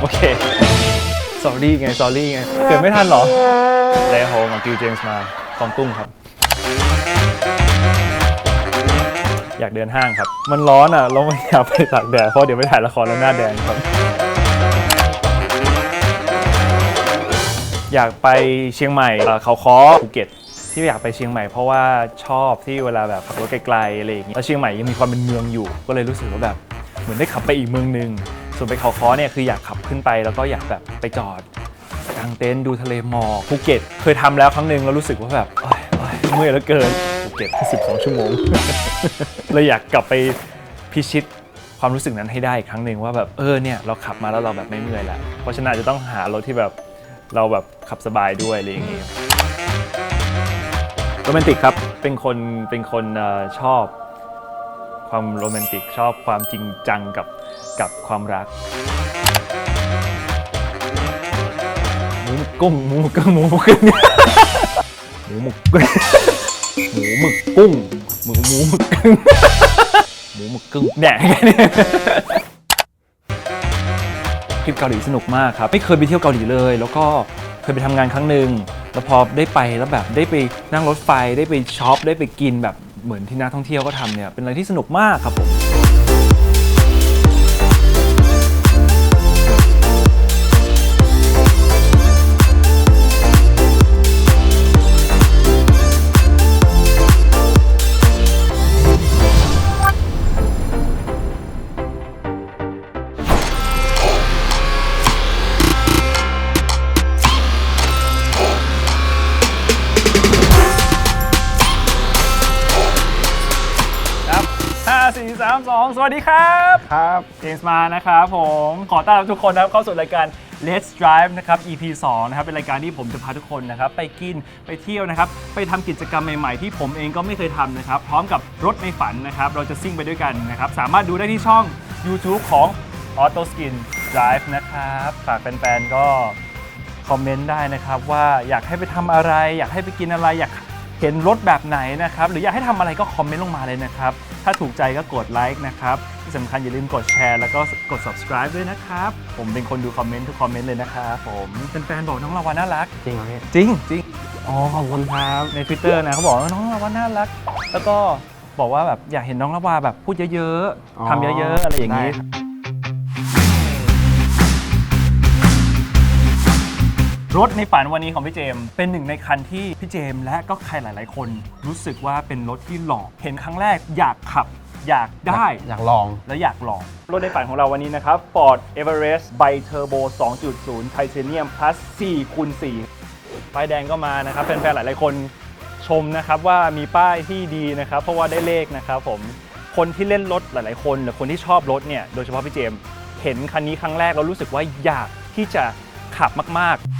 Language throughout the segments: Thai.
โอเค s อรี่ไง s อรี่ไง เกิดไม่ทันเหรอเลโฮมากิวเจมส์มาฟองตุ้งครับ อยากเดินห้างครับ มันร้อนอะเราไม่อยากไปตากแดดเพราะเดี๋ยวไปถ่ายละครแล้วหน้าแดงครับ อยากไปเชียงใหม่เอ่อเขาค้อภูเก็ตที่อยากไปเชียงใหม่เพราะว่าชอบที่เวลาแบบขับรถไกลๆอะไรอย่างงี้แล้วเชียงใหม่ยังมีความเป็นเมืองอยู่ ก็เลยรู้สึกว่าแบบเหมือนได้ขับไปอีกเมืองหนึ่ง ส่วนไปเขาค้อเนี่ยคืออยากขับขึ้นไป แล้วก็อยากแบบไปจอดกางเต็นท์ดูทะเลหมอกภูเก็ตเคยทำแล้วครั้งหนึ่งแล้วรู้สึกว่าแบบโอ๊ยโอ๊ยเมื่อยเหลือเกินภูเก็ต12 ชั่วโมง เลยอยากกลับไปพิชิตความรู้สึกนั้นให้ได้อีกครั้งหนึ่งว่าแบบเออเนี่ยเราขับมาแล้วเราแบบไม่เมื่อยแล้วเพราะฉะนั้นอาจจะต้องหารถที่แบบเราแบบขับสบายด้วยอะไรอย่างงี้โรแมนติกครับเป็นคนเป็นคนเออชอบ ความโรแมนติกชอบความจริงจังกับกับความรักหมูกุ้งหมูกุ้งหมูกุ้งหมูหมึกกุ้งหมูหมึกกุ้งหมูหมูหมึกกุ้งหมูหมึกกุ้งแหน่แค่นี้ทริปเกาหลีสนุกมากครับไม่เคยไปเที่ยวเกาหลีเลย แล้วก็เคยไปทำงานครั้งหนึ่งแล้วพอได้ไปแล้วแบบได้ไปนั่งรถไฟได้ไปช็อปได้ไปกินแบบ เหมือนที่นักท่องเที่ยวก็ทำเนี่ยเป็นอะไรที่สนุกมากครับผม 4 3 2 สวัสดีครับครับเจมส์มานะครับผม ขอต้อนรับทุกคนนะครับเข้าสู่รายการ Let's Drive นะครับ EP 2 นะครับ เป็นรายการที่ผมจะพาทุกคนนะครับ ไปกินไปเที่ยวนะครับ ไปทำกิจกรรมใหม่ๆ ที่ผมเองก็ไม่เคยทำนะครับ พร้อมกับรถในฝันนะครับ เราจะซิ่งไปด้วยกันนะครับ สามารถดูได้ที่ช่อง YouTube ของ Auto Skin Drive นะครับ ฝากแฟนๆก็ คอมเมนต์ได้นะครับว่าอยากให้ไปทำอะไร อยากให้ไปกินอะไรอยาก เห็นรถแบบไหนนะครับ หรืออยากให้ทำอะไรก็คอมเมนต์ลงมาเลยนะครับ ถ้าถูกใจก็กดไลค์นะครับ ที่สำคัญอย่าลืมกดแชร์ แล้วก็กด subscribe ด้วยนะครับ ผมเป็นคนดูคอมเมนต์ทุกคอมเมนต์เลยนะครับผมเป็นแฟนๆบอกน้องละวันน่ารัก จริงเหรอพี่จริงจริงอ๋อขอบคุณครับใน Twitter นะเขาบอกว่าน้องละวันน่ารัก แล้วก็บอกว่าแบบอยากเห็นน้องละวาแบบพูดเยอะอ๋อๆทำเยอะๆอะไรอย่างนี้ ได้ รับรถในฝันวันนี้ของพี่เจมส์เป็นหนึ่งในคันที่พี่เจมส์และก็ใครหลาย ๆ คน รู้สึกว่าเป็นรถที่หล่อเห็นครั้งแรกอยากขับ อยากได้ อยากลอง และอยากลอง รถในฝันของเราวันนี้นะครับ Ford Everest Bi Turbo 2.0 Titanium Plus 4คูณ4ป้ายแดงก็มานะครับแฟนๆหลาย ๆ คนชมนะครับว่ามีป้ายที่ดีนะครับ เพราะว่าได้เลขนะครับผมคนที่เล่นรถหลาย ๆ คนหรือคนที่ชอบรถเนี่ยโดยเฉพาะพี่เจมส์เห็นคันนี้ครั้งแรกแล้วรู้สึกว่าอยากที่จะ ขับมาก ๆ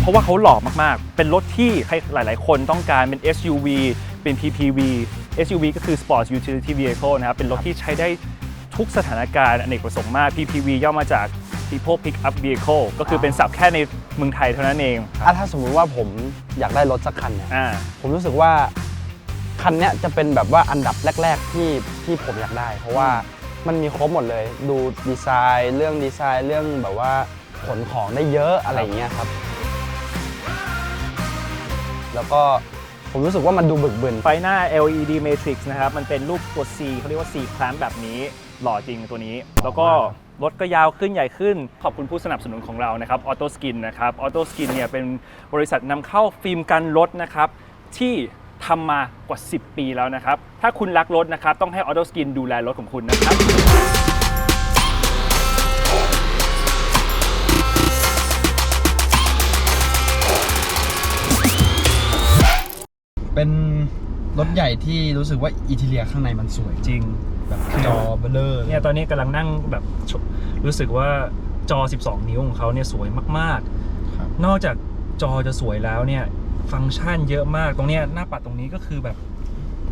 เพราะว่าเขาหล่อมากๆ เป็นรถที่ใครหลาย ๆ คนต้องการเป็น SUV เป็น PPV SUV ก็คือ Sports Utility Vehicle นะครับ เป็นรถที่ใช้ได้ทุกสถานการณ์อเนกประสงค์มาก PPV ย่อมาจาก People Pick Up Vehicle ก็คือเป็นศัพท์แค่ในเมืองไทยเท่านั้นเองอะถ้าสมมุติว่าผมอยากได้รถสักคันเนี่ยอ่า ผมรู้สึกว่าคันเนี้ยจะเป็นแบบว่าอันดับแรก ๆ ที่ที่ผมอยากได้ เพราะว่า มันมีครบหมดเลย ดูดีไซน์เรื่องดีไซน์เรื่องแบบว่าขนของได้เยอะอะไรอย่างเงี้ยครับ แล้วก็ผมรู้สึกว่ามันดูบึกบึนไฟหน้า LED Matrix นะครับ มันเป็นรูปตัว C เขาเรียกว่า C clamp แบบนี้ หล่อจริงตัวนี้ แล้วก็รถก็ยาวขึ้นใหญ่ขึ้น ขอบคุณผู้สนับสนุนของเรานะครับ Auto Skin นะครับ Auto Skin เนี่ยเป็นบริษัทนำเข้าฟิล์มกันรถนะครับที่ ทำมากว่า 10 ปีแล้วนะครับ ถ้าคุณรักรถนะครับ ต้องให้ Auto Skin ดูแลรถของคุณนะครับ เป็นรถใหญ่ที่รู้สึกว่าอิทีเลียข้างในมันสวย จริง แบบจอเบลเลอร์เนี่ยตอนนี้กำลังนั่งแบบชรู้สึกว่าจอ 12 นิ้วของเขาเนี่ยสวยมากครับๆนอกจากจอจะสวยแล้วเนี่ย ฟังก์ชันเยอะมากตรงนี้หน้าปัดตรงนี้ก็คือแบบ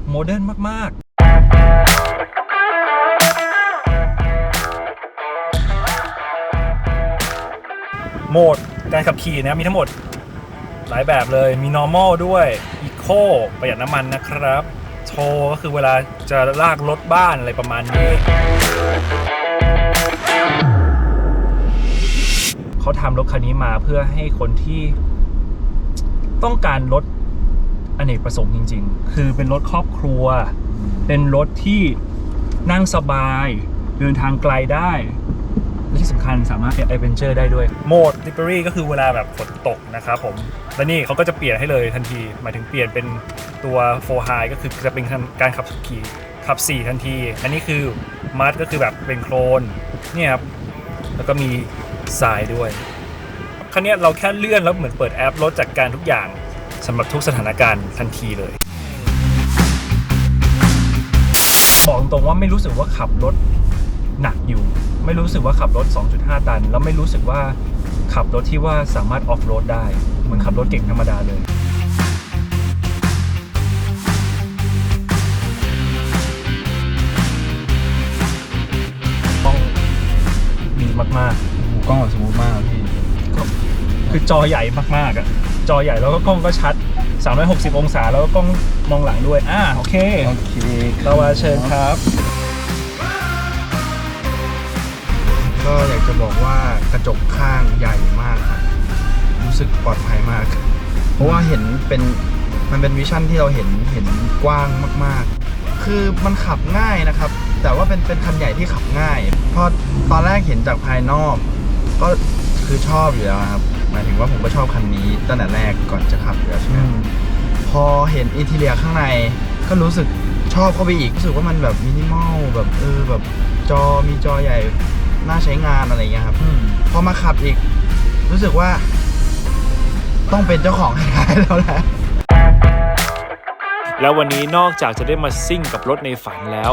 โมเดิร์นมาก ๆโหมดการขับขี่นะมีทั้งหมดหลายแบบเลยมี normal ด้วย eco ประหยัดน้ำมันนะครับโทรก็คือเวลาจะลากรถบ้านอะไรประมาณนี้ เขาทำรถคันนี้มาเพื่อให้คนที่ ต้องการรถอเนกประสงค์จริง ๆ คือเป็นรถครอบครัว เป็นรถที่นั่งสบาย เดินทางไกลได้และที่สำคัญสามารถเป็น a อ v e n t u r e ได้ด้วย โหมด d i p p e r y ก็คือเวลาแบบฝนตกนะครับผม และนี่เขาก็จะเปลี่ยนให้เลยทันที หมายถึงเปลี่ยนเป็นตัว 4 High ก็คือจะเป็นการขับขี่ขับ 4 ทันที อันนี้คือมัดก็คือแบบเป็นโคลนเนี่ยครับ แล้วก็มีทรายด้วย ครั้นี้เราแค่เลื่อนแล้วเหมือนเปิดแอปรถจัดการทุกอย่างสำหรับทุกสถานการณ์ทันทีเลยบอกตรงว่าไม่รู้สึกว่าขับรถหนักอยู่ ไม่รู้สึกว่าขับรถ 2.5 ตัน แล้วไม่รู้สึกว่าขับรถที่ว่าสามารถออฟโรดได้ เหมือนขับรถเก่งธรรมดาเลยต้องดีมากๆกล้องสมูทมาก คือจอใหญ่มากๆอะจอใหญ่แล้วก็กล้องก็ชัด 360 องศาแล้วก็กล้องมองหลังด้วย อ่าโอเคโอเคเรามาเชิญครับ ก็อยากจะบอกว่ากระจกข้างใหญ่มากครับรู้สึกปลอดภัยมาก เพราะว่าเห็นเป็นมันเป็นวิชั่นที่เราเห็นเห็นกว้างมากๆ คือมันขับง่ายนะครับ แต่ว่าเป็นเป็นคันใหญ่ที่ขับง่ายเพราะตอนแรกเห็นจากภายนอก ก็คือชอบอยู่แล้วครับ หมายถึงว่าผมก็ชอบคันนี้ตั้งแต่แรกก่อนจะขับอยู่แล้วใช่ไหมพอเห็นอินทีเรียข้างในก็รู้สึกชอบเข้าไปอีกรู้สึกว่ามันแบบมินิมอลแบบเออแบบจอมีจอใหญ่น่าใช้งานอะไรเงี้ยครับอืมพอมาขับอีก รู้สึกว่า ต้องเป็นเจ้าของให้ได้แล้วแหละ แล้ววันนี้นอกจากจะได้มาซิ่งกับรถในฝันแล้ว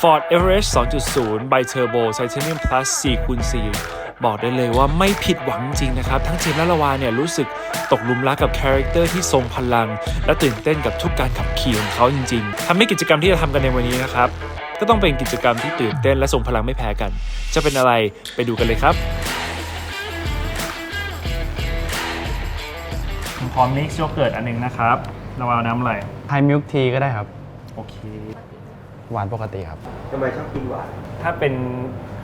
Ford Everest 2.0 by Turbo Titanium Plus 4คูณ4บอกได้เลยว่าไม่ผิดหวังจริงนะครับ ทั้งเจมและละวาเนี่ยรู้สึกตกลุมรักกับคาแรคเตอร์ที่ทรงพลัง และตื่นเต้นกับทุกการขับขี่ของเขาจริงๆทำให้กิจกรรมที่จะทำกันในวันนี้นะครับ ก็ต้องเป็นกิจกรรมที่ตื่นเต้นและทรงพลังไม่แพ้กัน จะเป็นอะไรไปดูกันเลยครับผมพร้อมมิกซ์โยเกิร์ตอันนึงนะครับ เราเอาน้ำอะไร ไฮมิลค์ทีก็ได้ครับ โอเค หวานปกติครับถ้าเป็น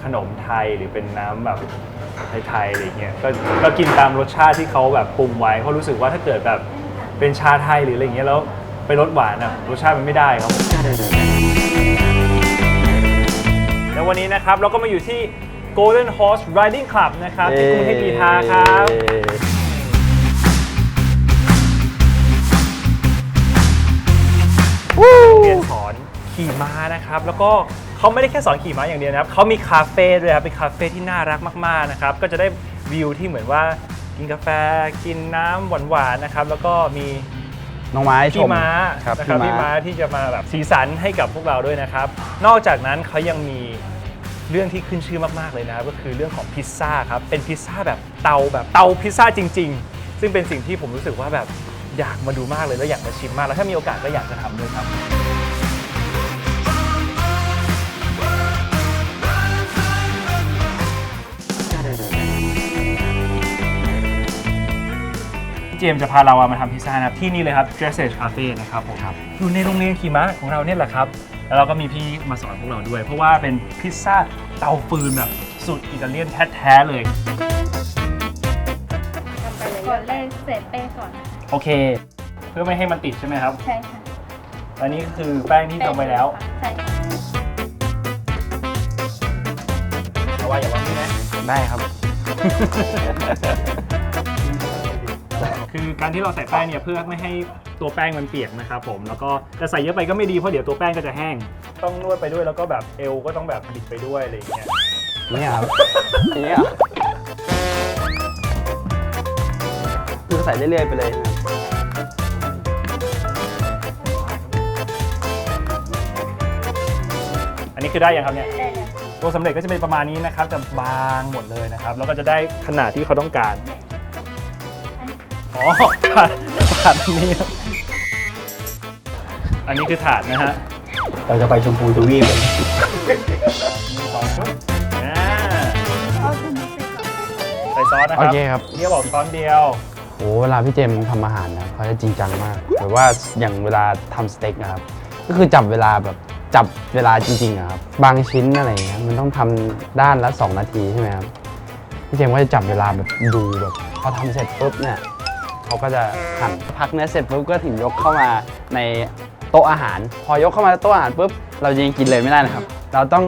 ขนมไทยหรือเป็นน้ำแบบไทยๆอะไรเงี้ยก็ก็กินตามรสชาติที่เขาแบบปรุงไว้เพราะรู้สึกว่าถ้าเกิดแบบเป็นชาไทยหรืออะไรเงี้ยแล้วไปรสหวานอะรสชาติมันไม่ได้ครับ แล้ววันนี้นะครับเราก็มาอยู่ที่ Golden Horse Riding Club นะครับ ที่กรุงเทพกีทาครับ เรียนสอนขี่ม้านะครับ แล้วก็เขาไม่ได้แค่สอนขี่ม้าอย่างเดียวนะครับเขามีคาเฟ่ด้วยครับเป็นคาเฟ่ที่น่ารักมากๆนะครับก็จะได้วิวที่เหมือนว่ากินกาแฟกินน้ำหวานๆนะครับ แล้วก็มีน้องไม้ชพี่มม้าครับนะครับพี่พี่ม้าม้าที่จะมาแบบสีสันให้กับพวกเราด้วยนะครับ นอกจากนั้นเขายังมีเรื่องที่ขึ้นชื่อมากๆเลยนะครับก็คือเรื่องของพิซซ่าครับเป็นพิซซ่าแบบเตาแบบเตาพิซซ่าจริง ๆ ซึ่งเป็นสิ่งที่ผมรู้สึกว่าแบบ อยากมาดูมากเลยแล้วอยากมาชิมมาก แล้วถ้ามีโอกาสก็อยากจะทำด้วยครับ เจมส์จะพาเรามาทำพิซซ่านะครับที่นี่เลยครับ Dressage Cafe นะครับผมอยู่ในโรงเรียนขี่ม้าของเราเนี่ยแหละครับ แล้วเราก็มีพี่มาสอนพวกเราด้วย เพราะว่าเป็นพิซซ่าเตาฟืนแบบสุดอิตาเลียนแท้ๆเลย โอเค เพื่อไม่ให้มันติดใช่ไหมครับใช่ค่ะอันนี้คือแป้งที่ทำไปแล้วใช่ค่ะเพราะว่าอย่าวางนี่นะได้ครับ คือการที่เราใส่แป้งเนี่ยเพื่อไม่ให้ตัวแป้งมันเปียกนะครับผมแล้วก็จะใส่เยอะไปก็ไม่ดีเพราะเดี๋ยวตัวแป้งก็จะแห้ง ต้องนวดไปด้วยแล้วก็แบบเอวก็ต้องแบบบิดไปด้วยอะไรอย่างเงี้ยเนี่ยครับเนี่ยคือใส่เรื่อยๆไปเลยนะ นนี้คือได้ยังครับเนี่ยได้เลยตัวสำเร็จก็จะเป็นประมาณนี้นะครับจะบางหมดเลยนะครับ แล้วก็จะได้ขนาดที่เขาต้องการอ๋อถาดถาดอันนี้ครับอันนี้คือถาดนะฮะเราจะไปชมพูทวีปมีสองชุดอ่าเอาถึงเสร็จก่อนใส่ซอสนะคโอรับเคครับ นี่บอกช้อนเดียว โอ้เวลาพี่เจมส์ทำอาหารนะเขาจะจริงจังมากหรือว่าอย่างเวลาทำสเต็กนะครับ ก็คือจับเวลาแบบ จับเวลาจริงๆอะครับบางชิ้นอะไรเงี้ยมันต้องทำด้านละ 2 นาทีใช่ไหมครับพี่เจมส์ก็จะจับเวลาแบบดูแบบพอทำเสร็จปุ๊บเนี่ยเขาก็จะหั่นพักเนื้อเสร็จปุ๊บก็ถึงยกเข้ามาในโต๊ะอาหาร พอยกเข้ามาโต๊ะอาหารปุ๊บเราจะยังกินเลยไม่ได้นะครับ เราต้อง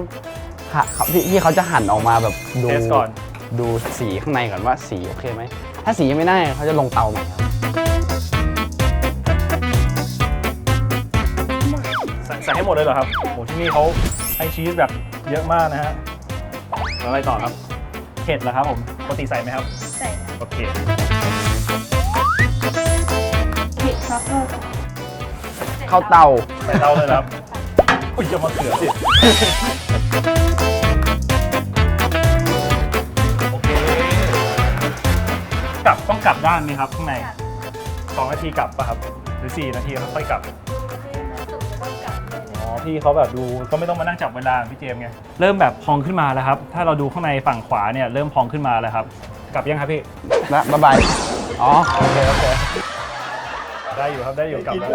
หะเขาพี่พี่เขาจะหั่นออกมาแบบดู เทสก่อน ดูสีข้างในก่อนว่าสีโอเคไหม ถ้าสียังไม่ได้เขาจะลงเตาใหม่ครับ ใส่ใส่ให้หมดเลยเหรอครับโอ้ที่นี่เขาให้ชีสแบบเยอะมากนะฮะแล้วอะไรต่อครับเผ็ดเหรอครับผมปกติใส่ไหมครับ ใส่โอเคพริกทรัฟเฟิลเข้าเตาใส่เตาเลยเหรอครับอุ้ยจะมาเขือสิโอเคกลับต้องกลับด้านไหมครับข้างในสองนาทีกลับป่ะครับ หรือสี่นาทีค่อยๆกลับอ๋อ พี่เขาแบบดูก็ไม่ต้องมานั่งจับเวลาพี่เจมส์ไงเริ่มแบบพองขึ้นมาแล้วครับ ถ้าเราดูข้างในฝั่งขวาเนี่ยเริ่มพองขึ้นมาแล้วครับ กลับยังครับพี่และบ๊ายบายอ๋อโอเคโอเคได้อยู่ครับได้อยู่กลับแล้ว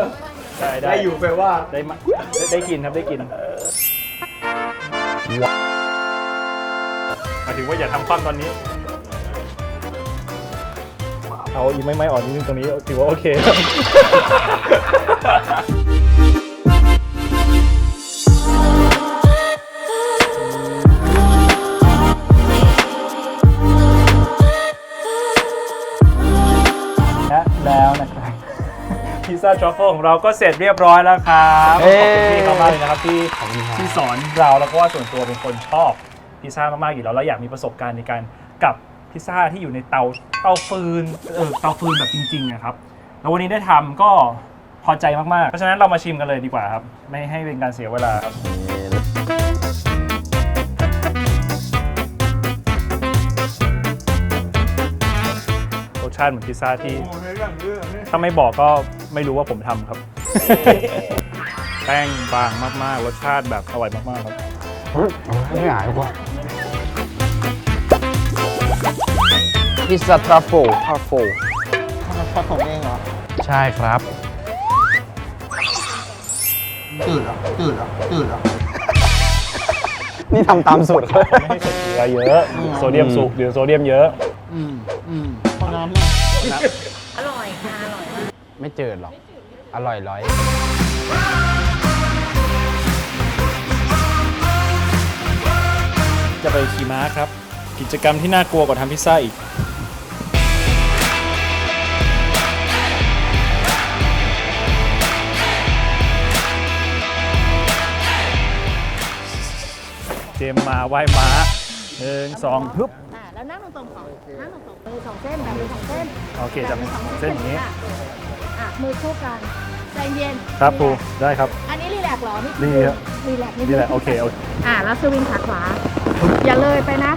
ได้ได้ได้อยู่แปลว่า ได้มาได้ได้กินครับได้กินหมายถึงว่าอย่าทำคว่ำตอนนี้ เอาอีกไม่ไม่อ่อนนิดนึงตรงนี้ถือว่าโอเคาทรัฟเฟิลของเราก็เสร็จเรียบร้อยแล้วครับเอ้ขอบคุณพี่เขามากเลยนะครับที่ขอบคุณครับที่สอนเราแล้วก็ว่าส่วนตัวเป็นคนชอบพิซซ่ามากๆอยู่แล้วแล้วอยากมีประสบการณ์ในการกับพิซซ่าที่อยู่ในเตาเตาฟืนเออเตาฟืนแบบจริงๆนะครับแล้ววันนี้ได้ทำก็พอใจมากๆ เพราะฉะนั้นเรามาชิมกันเลยดีกว่าครับ ไม่ให้เป็นการเสียเวลาครับรสชาติเหมือนพิซซ่าที่ถ้าไม่บอกก็ ไม่รู้ว่าผมทำครับ แป้งบางมากๆ รสชาติแบบอร่อยมากๆครับเฮ้ยไม่หายกว่าพิซซ่าทรัฟเฟิลทรัฟเฟิลทำผมเองเหรอใช่ครับ จืดเหรอจืดเหรอจืดเหรอ นี่ทำตามสูตรเขา ไม่ให้ใส่เกลือเยอะ โซเดียมสูงหรือโซเดียมเยอะ ไม่เจิดหรอก อร่อยร้อยจะไปขี่ม้าครับ กิจกรรมที่น่ากลัวกว่าทำพิซซ่าอีกเจมส์มาไหว้ม้าหนึ่งสองฮึบอ่า แล้วนั่งตรงๆก่อนนั่งตรงๆมือสองเส้นแบบมือสองเส้นโอเคจะเป็นเส้นอย่างนี้ ค่ะอะมือคู่กันใจเย็นครับครูได้ครับ อันนี้รีแลกซ์เหรอนี่รีครับ รีแลกซ์นิดนี่แหละโอเคโอเคอ่าแล้วสวิงขาขวา อย่าเลยไปนะ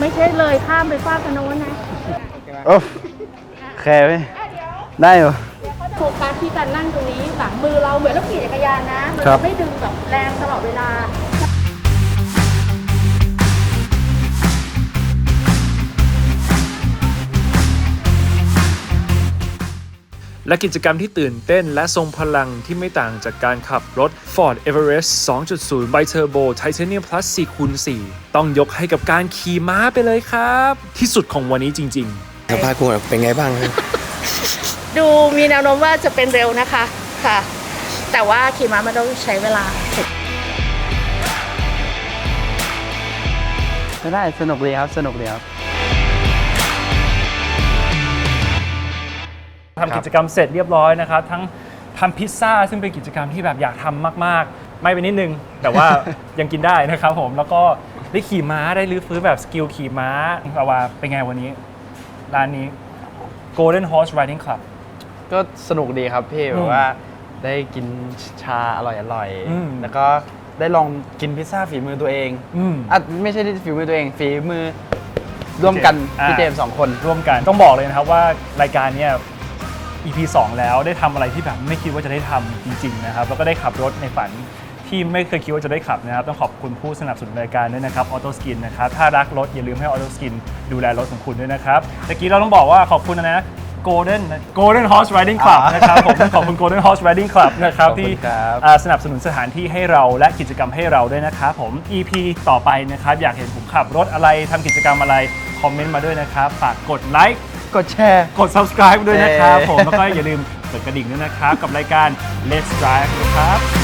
ไม่ใช่เลยข้ามไปฟาดกระโน้นนะโอ้โอเคไหมได้อยู่โฟกัสที่การนั่งตรงนี้หลังมือเราเหมือนเราขี่จักรยานนะมันครับจะไม่ดึงแบบแรง และกิจกรรมที่ตื่นเต้นและทรงพลังที่ไม่ต่างจากการขับรถ Ford Everest 2.0 Bi Turbo Titanium Plus 4คูณ4ต้องยกให้กับการขี่ม้าไปเลยครับ ที่สุดของวันนี้จริงๆสภาพคุณเป็นไงบ้างครับดูมีแนวโน้มว่าจะเป็นเร็วนะคะค่ะ แต่ว่าขี่ม้ามันต้องใช้เวลาไม่ได้สนุกดีครับสนุกดีครับ ทำกิจกรรมเสร็จเรียบร้อยนะครับ ทั้งทำพิซซ่าซึ่งเป็นกิจกรรมที่แบบอยากทำมากๆ ไม่ไปนิดนึง แต่ว่ายังกินได้นะครับผมแล้วก็ได้ขี่ม้าได้รื้อฟื้นแบบสกิลขี่ม้าเอาว่าเป็นไงวันนี้ ร้านนี้ Golden Horse Riding Club ก็สนุกดีครับพี่อืแบมบว่าได้กินชาอร่อยอร่อยๆอืมแล้วก็ได้ลองกินพิซซ่าฝีมือตัวเองอืมอะไม่ใช่ที่ฝีมือตัวเอง ฝีมือร่วมกันอ่าพี่เจมส์สองคนร่วมกันต้องบอกเลยนะครับว่ารายการเนี้ย EP 2 แล้วได้ทำอะไรที่แบบไม่คิดว่าจะได้ทำจริงๆนะครับแล้วก็ได้ขับรถในฝันที่ไม่เคยคิดว่าจะได้ขับนะครับ ต้องขอบคุณผู้สนับสนุนรายการด้วยนะครับออโต้สกินนะครับ ถ้ารักรถอย่าลืมให้ออโต้สกินดูแลรถของคุณด้วยนะครับตะกี้เราต้องบอกว่าขอบคุณนะนะ Golden Golden Horse Riding Club นะครับผมขอบคุณ Golden Horse Riding Club นะครับที่สนับสนุนสถานที่ให้เราและกิจกรรมให้เราด้วยนะครับผม EP ต่อไปนะครับ อยากเห็นผมขับรถอะไรทำกิจกรรมอะไร คอมเมนต์มาด้วยนะครับ ฝากกดไลค์ กดแชร์ กด subscribe ด้วยนะครับผม แล้วก็อย่าลืมกดกระดิ่งด้วยนะครับ กับรายการ Let's Drive นะครับ